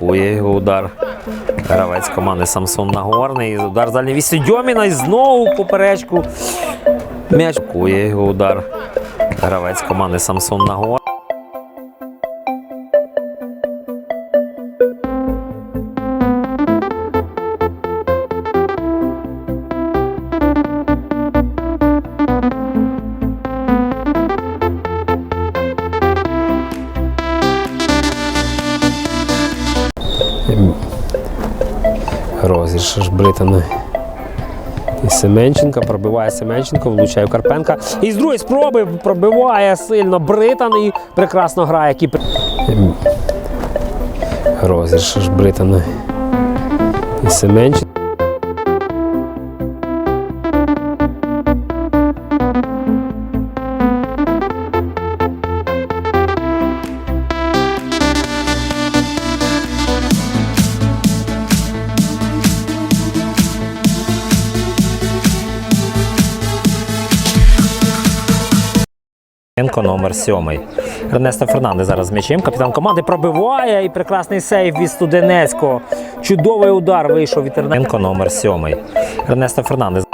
Блокує його удар. Гравець команди Самсон Нагорний. Удар дальній вісі і знову поперечку. М'яч блокує його удар. Гравець команди Самсон Нагорний. Розіграш Британи. І Семенченка пробиває Семенченко, влучає в Карпенка. І з другої спроби пробиває сильно Британ і прекрасно грає. Який... Розіграш Британи. І Семенченко. Номер сьомий. Ренесто Фернандес зараз з м'ячем. Капітан команди пробиває і прекрасний сейв від Студенецького. Чудовий удар вийшов від Ернесто номер сьомий. Ренесто Фернандес.